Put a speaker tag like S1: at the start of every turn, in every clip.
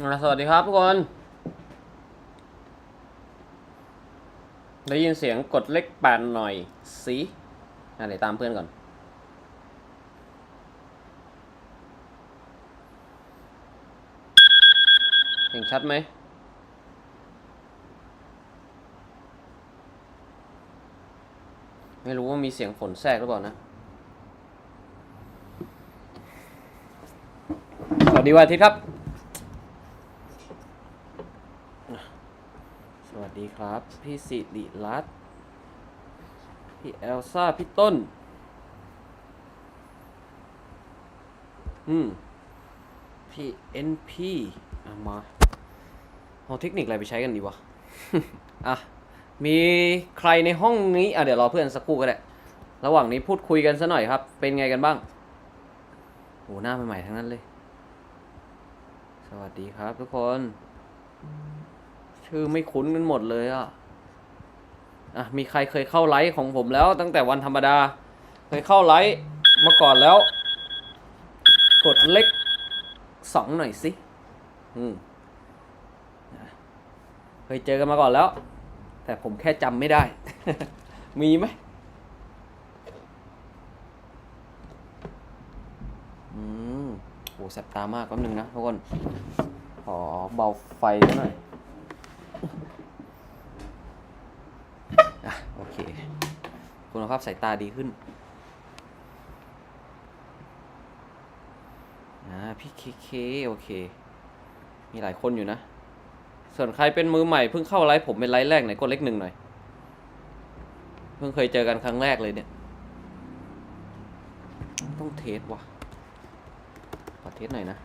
S1: สวัสดีครับทุกคน ได้ยินเสียงกดเลขแปดหน่อยสิเดี๋ยวตามเพื่อนก่อนเสียงชัดไหมไม่รู้ว่ามีเสียงฝนแทรกหรือเปล่านะ สวัสดีวันอาทิตย์ครับ สวัสดี ครับ พี่สิริรัตน์พี่เอลซ่า พี่ต้น อืม พี่เอ็นพีเอามาเอาเทคนิคอะไรไปใช้กันดีวะ อะ มีใครในห้องนี้ อะ เดี๋ยวรอเพื่อนสักครู่ก็ได้ ระหว่างนี้พูดคุยกันซะหน่อยครับ เป็นไงกันบ้างโหหน้าใหม่ๆทั้งนั้นเลย สวัสดีครับทุกคน ชื่อไม่คุ้นกันหมดเลยอะอะมีใครเคยเข้าไลฟ์ของผมแล้ว ตั้งแต่วันธรรมดา เคยเข้าไลฟ์มาก่อนแล้ว กดเล็กสองหน่อยสิอืมเคยเจอกันมาก่อนแล้ว แต่ผมแค่จำไม่ได้ มีไหมอืมโหแสบตามากแป๊บนึงนะทุกคน ขอเบาไฟหน่อย อะ โอเค คุณ ภาพสายตาดีขึ้นอ่าพี่เคเคโอเค มีหลายคนอยู่นะ ส่วนใครเป็นมือใหม่เพิ่งเข้าไลฟ์ผมเป็นไลฟ์แรกไหนกดเลขหนึ่งหน่อย เพิ่งเคยเจอกันครั้งแรกเลยเนี่ย ต้องเทสว่ะขอเทสหน่อยนะ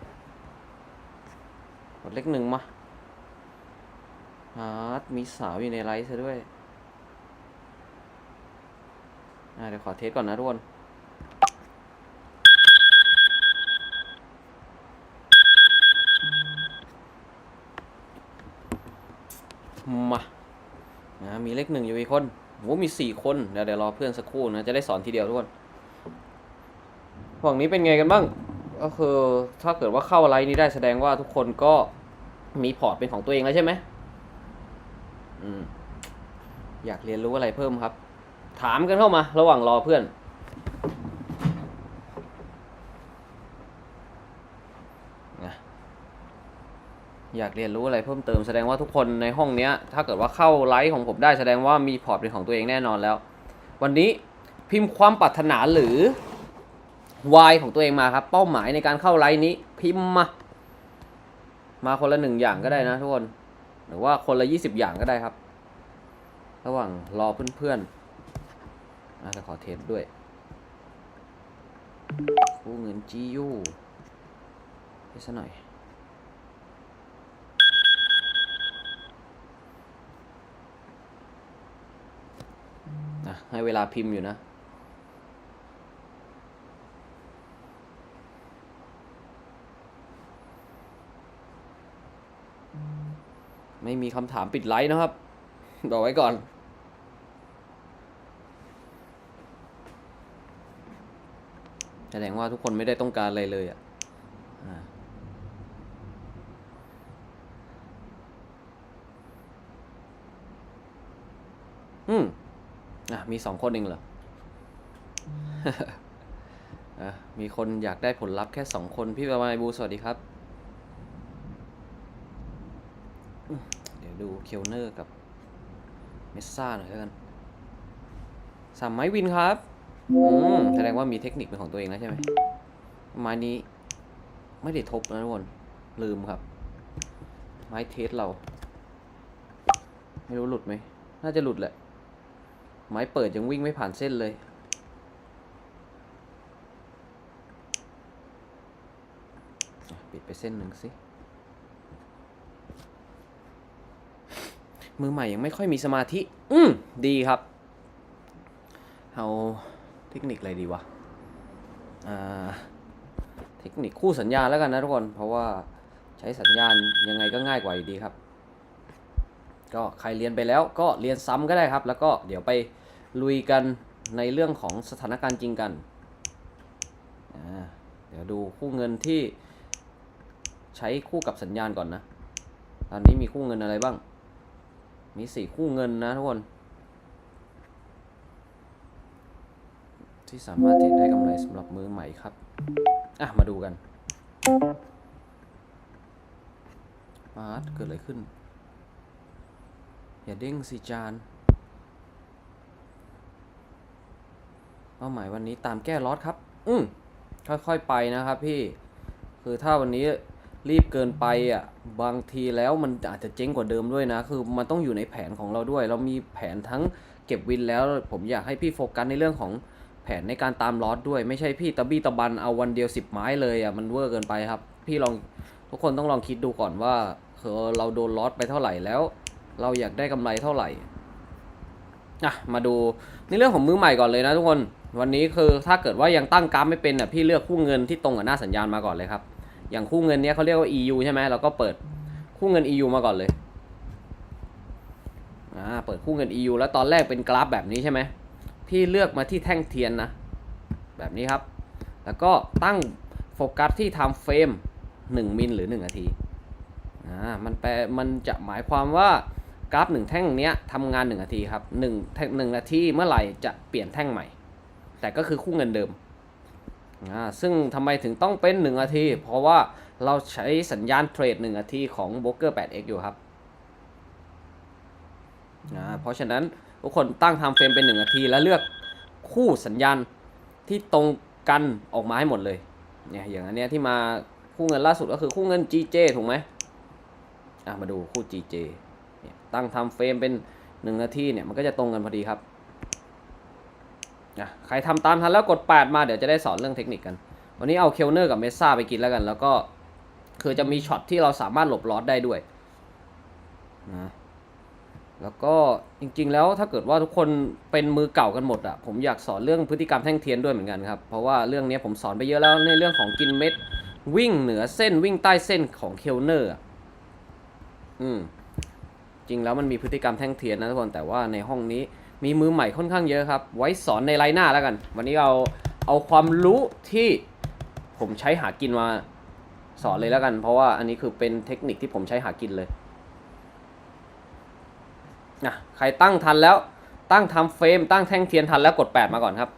S1: กดเลขหนึ่งมาฮาร์ดมีสาวอยู่ในไลฟ์ซะด้วย อ่า เดี๋ยวขอเทสก่อนนะทุกคนมานะมีเลขหนึ่งอยู่อีกคนโหมีสี่คน เดี๋ยวเดี๋ยวรอเพื่อนสักครู่นะ จะได้สอนทีเดียวทุกคนฝั่งนี้เป็นไงกันบ้าง ก็คือถ้าเกิดว่าเข้าไลน์นี้ได้แสดงว่าทุกคนก็มีพอร์ตเป็นของตัวเองแล้วใช่ไหมอืม อยากเรียนรู้อะไรเพิ่มครับ ถามกันเข้ามา ระหว่างรอเพื่อน อยากเรียนรู้อะไรเพิ่มเติมแสดงว่าทุกคนในห้องเนี้ย ถ้าเกิดว่าเข้าไลฟ์ของผมได้แสดงว่ามีพอร์ตเป็นของตัวเองแน่นอนแล้ว วันนี้พิมพ์ความปรารถนาหรือ Y ของตัวเองมาครับ เป้าหมายในการเข้าไลฟ์นี้ พิมพ์มา มาคนละหนึ่งอย่างก็ได้นะทุกคน หรือว่าคนละยี่สิบอย่างก็ได้ครับ ระหว่างรอเพื่อนๆ อาจะขอเทสด้วยกู้เงินจียูไปซะหน่อยนะให้เวลาพิมพ์อยู่นะไม่มีคำถามปิดไลฟ์นะครับ บอกไว้ก่อน แสดงว่าทุกคนไม่ได้ต้องการอะไรเลยอะอืมอะมีสองคนเองเหรออะมีคนอยากได้ผลลัพธ์แค่สองคน พี่ประมาณบูสวัสดีครับ เดี๋ยวดูเคลเนอร์กับเมสซ่าหน่อยแล้วกันสามไม้วินครับ อืมแสดงว่ามีเทคนิคเป็นของตัวเองแล้วใช่ไหมไม้นี้ ไม่ได้ทบนะทุกคนลืมครับ ไม้เทสเรา ไม่รู้หลุดไหมน่าจะหลุดแหละ ไม้เปิดยังวิ่งไม่ผ่านเส้นเลยปิดไปเส้นหนึ่งสิมือใหม่ยังไม่ค่อยมีสมาธิ อืม ดีครับ เอา เทคนิคอะไรดีวะเทคนิคคู่สัญญาณแล้วกันนะทุกคน เพราะว่าใช้สัญญาณยังไงก็ง่ายกว่าอยู่ดีครับ ก็ใครเรียนไปแล้วก็เรียนซ้ำก็ได้ครับ แล้วก็เดี๋ยวไปลุยกันในเรื่องของสถานการณ์จริงกัน เดี๋ยวดูคู่เงินที่ใช้คู่กับสัญญาณก่อนนะ ตอนนี้มีคู่เงินอะไรบ้าง มีสี่คู่เงินนะทุกคน ที่สามารถเทรดได้กำไรสำหรับมือใหม่ครับ อะ มาดูกันมาร์ทเกิดอะไรขึ้น อย่าเด้งสิจาน เป้าหมายวันนี้ตามแก้ลอสครับ อืมค่อยๆไปนะครับพี่ คือถ้าวันนี้รีบเกินไปอะ บางทีแล้วมันอาจจะเจ๊งกว่าเดิมด้วยนะ คือมันต้องอยู่ในแผนของเราด้วย เรามีแผนทั้งเก็บวินแล้ว ผมอยากให้พี่โฟกัสในเรื่องของ แผนในการตามลอสด้วย ไม่ใช่พี่ตะบี้ตะบันเอาวันเดียวสิบไม้เลยอะมันเวอร์เกินไปครับ พี่ลองทุกคนต้องลองคิดดูก่อนว่าคือเราโดนลอสไปเท่าไหร่แล้ว เราอยากได้กำไรเท่าไหร่อะมาดูในเรื่องของมือใหม่ก่อนเลยนะทุกคนวันนี้คือถ้าเกิดว่ายังตั้งกราฟไม่เป็นอะพี่เลือกคู่เงินที่ตรงกับหน้าสัญญาณมาก่อนเลยครับ อย่างคู่เงินเนี้ยเขาเรียกว่า EU ใช่ไหมเราก็เปิดคู่เงิน EU มาก่อนเลยอ่าเปิดคู่เงิน EU แล้วตอนแรกเป็นกราฟแบบนี้ใช่ไหม พี่เลือกมาที่แท่งเทียนนะ แบบนี้ครับ แล้วก็ตั้งโฟกัสที่ time frame 1มิลหรือ 1 นาทีอ่ามันแปลมันจะหมายความว่ากราฟหนึ่งแท่งเนี้ยทำงาน 1 นาทีครับ1แท่งหนึ่งนาทีเมื่อไหร่จะเปลี่ยนแท่งใหม่ แต่ก็คือคู่เงินเดิมอ่าซึ่งทำไมถึงต้องเป็น 1 นาที เพราะว่าเราใช้สัญญาณเทรด 1 นาทีของ b r o k e r 8x อยู่ครับอ่าเพราะฉะนั้น ทุกคนตั้ง time frame เป็น1นาที แล้วเลือกคู่สัญญาณที่ตรงกันออกมาให้หมดเลยเนี่ยอย่างอันเนี้ยที่มาคู่เงินล่าสุดก็คือคู่เงิน GJ ถูกไหมอะมาดูคู่ GJ เนี่ยตั้ง time frame เป็น 1 นาทีเนี่ยมันก็จะตรงกันพอดีครับอะใครทำตามทันแล้วกด 8 มาเดี๋ยวจะได้สอนเรื่องเทคนิคกัน วันนี้เอาเคลเนอร์กับเมซ่าไปกินแล้วกัน แล้วก็คือจะมีช็อตที่เราสามารถหลบลอสได้ด้วยนะ แล้วก็จริง ๆ แล้วถ้าเกิดว่าทุกคนเป็นมือเก่ากันหมดอะผมอยากสอนเรื่องพฤติกรรมแท่งเทียนด้วยเหมือนกันครับ เพราะว่าเรื่องนี้ผมสอนไปเยอะแล้วในเรื่องของกินเม็ด วิ่งเหนือเส้นวิ่งใต้เส้นของเคลเนอร์อืมจริงแล้วมันมีพฤติกรรมแท่งเทียนนะทุกคนแต่ว่าในห้องนี้มีมือใหม่ค่อนข้างเยอะครับ ไว้สอนในไลน์หน้าแล้วกัน วันนี้เอาเอาความรู้ที่ผมใช้หากินมาสอนเลยแล้วกัน เพราะว่าอันนี้คือเป็นเทคนิคที่ผมใช้หากินเลย นะใครตั้งทันแล้วตั้งทำเฟรมตั้งแท่งเทียนทันแล้วกด 8 มาก่อนครับ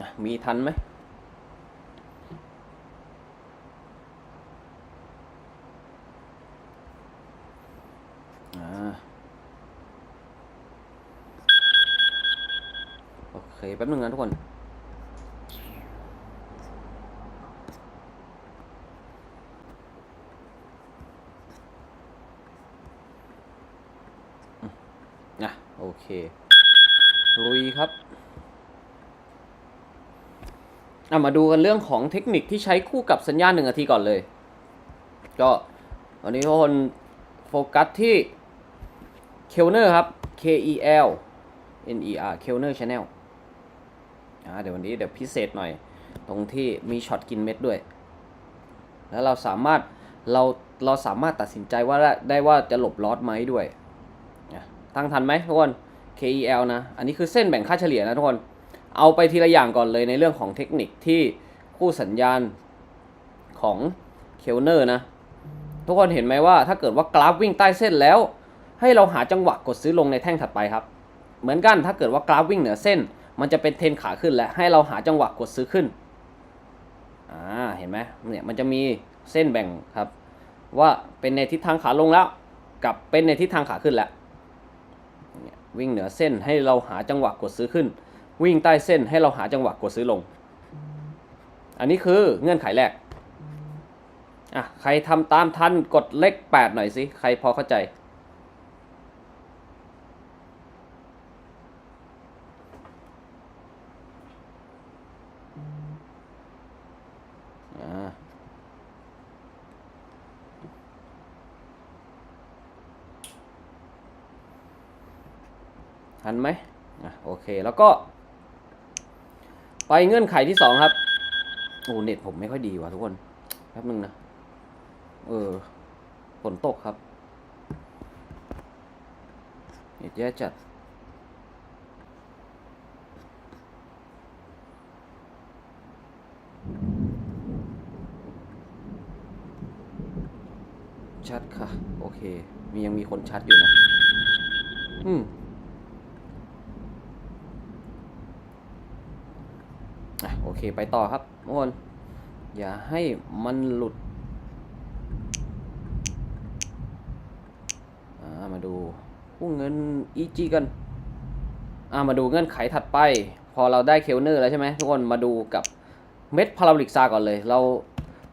S1: นะมีทันไหมโอเค แป๊บนึงนะทุกคน อืมอะ โอ เค ลุยครับอะมาดูกันเรื่องของเทคนิคที่ใช้คู่กับสัญญาณหนึ่งนาทีก่อนเลย ก็วันนี้ทุกคนโฟกัสที่เคลเนอร์ครับ K E L N E R เคลเนอร์ชาแนลอ่าเดี๋ยววันนี้เดี๋ยวพิเศษหน่อย ตรงที่มีช็อตกินเม็ดด้วย แล้วเราสามารถเราเราสามารถตัดสินใจว่าได้ว่าจะหลบลอสไหมด้วย ตั้งทันไหมทุกคน K E L นะ อันนี้คือเส้นแบ่งค่าเฉลี่ยนะทุกคน เอาไปทีละอย่างก่อนเลยในเรื่องของเทคนิคที่คู่สัญญาณของเคลเนอร์นะ ทุกคนเห็นไหมว่าถ้าเกิดว่ากราฟวิ่งใต้เส้นแล้ว ให้เราหาจังหวะกดซื้อลงในแท่งถัดไปครับ เหมือนกันถ้าเกิดว่ากราฟวิ่งเหนือเส้น มันจะเป็นเทรนขาขึ้นและให้เราหาจังหวะกดซื้อขึ้นอ่าเห็นไหมเนี่ยมันจะมีเส้นแบ่งครับ ว่าเป็นในทิศทางขาลงแล้ว กับเป็นในทิศทางขาขึ้นแล้ว วิ่งเหนือเส้นให้เราหาจังหวะกดซื้อขึ้น วิ่งใต้เส้นให้เราหาจังหวะกดซื้อลง อันนี้คือเงื่อนไขแรกอะใครทำตามทันกดเลขแปดหน่อยสิใครพอเข้าใจอ่า ทันไหมโอเคแล้วก็ ไปเงื่อนไขที่สองครับโอ้เน็ตผมไม่ค่อยดีว่ะทุกคนแป๊บนึงนะ เออฝนตกครับเน็ตแย่จัดชัดค่ะ โอเค มียังมีคนชัดอยู่นะ อืม เคไปต่อครับทุกคนอย่าให้มันหลุด มาดูกู้เงิน EG กัน มาดูเงื่อนไขถัดไป พอเราได้เคลเนอร์แล้วใช่ไหมทุกคนมาดูกับเม็ดพาราบลิกซาก่อนเลย เรา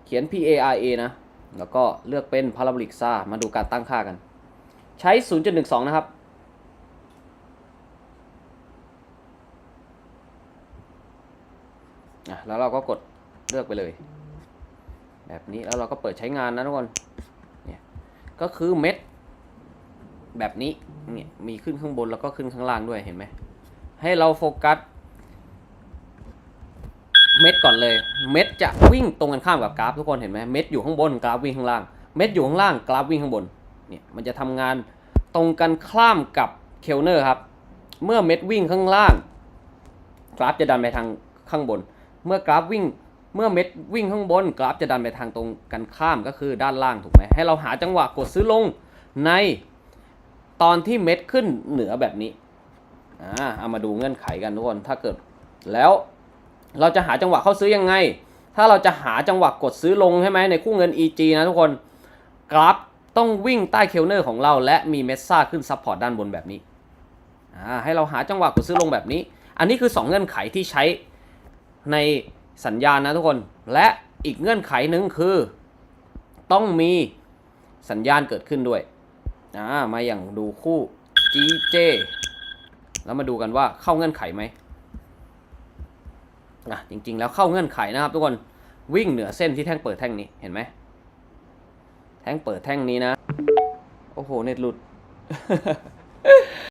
S1: เขียน P A R A นะ แล้วก็เลือกเป็นพาราบลิกซามาดูการตั้งค่ากัน ใช้ 0.12 นะครับ อะ แล้วเราก็กดเลือกไปเลย แบบนี้แล้วเราก็เปิดใช้งานนะทุกคนเนี่ยก็คือเม็ด แบบนี้เนี่ยมีขึ้นข้างบนแล้วก็ขึ้นข้างล่างด้วยเห็นไหมให้เราโฟกัสเม็ดก่อนเลย เม็ดจะวิ่งตรงกันข้ามกับกราฟทุกคนเห็นไหมเม็ดอยู่ข้างบนกราฟวิ่งข้างล่าง เม็ดอยู่ข้างล่างกราฟวิ่งข้างบน เนี่ยมันจะทำงานตรงกันข้ามกับเคลเนอร์ครับ เมื่อเม็ดวิ่งข้างล่าง กราฟจะดันไปทางข้างบน เมื่อกราฟวิ่งเมื่อเม็ดวิ่งข้างบนกราฟจะดันไปทางตรงกันข้ามก็คือด้านล่างถูกไหมให้เราหาจังหวะกดซื้อลงในตอนที่เม็ดขึ้นเหนือแบบนี้อ่าเอามาดูเงื่อนไขกันทุกคนถ้าเกิด แล้วเราจะหาจังหวะเข้าซื้อยังไง ถ้าเราจะหาจังหวะกดซื้อลงใช่ไหมในคู่เงิน EG นะทุกคนกราฟต้องวิ่งใต้เคลเนอร์ของเรา และมีเมสซ่าขึ้นซับพอร์ตด้านบนแบบนี้อ่าให้เราหาจังหวะกดซื้อลงแบบนี้ อันนี้คือ 2 เงื่อนไขที่ใช้ ในสัญญาณนะทุกคน และอีกเงื่อนไขหนึ่งคือ ต้องมีสัญญาณเกิดขึ้นด้วยอ่ามาอย่างดูคู่ GJ แล้วมาดูกันว่าเข้าเงื่อนไขไหมอะจริงๆ แล้วเข้าเงื่อนไขนะครับทุกคนวิ่งเหนือเส้นที่แท่งเปิดแท่งนี้เห็นไหมแท่งเปิดแท่งนี้นะ โอ้โห เน็ตหลุด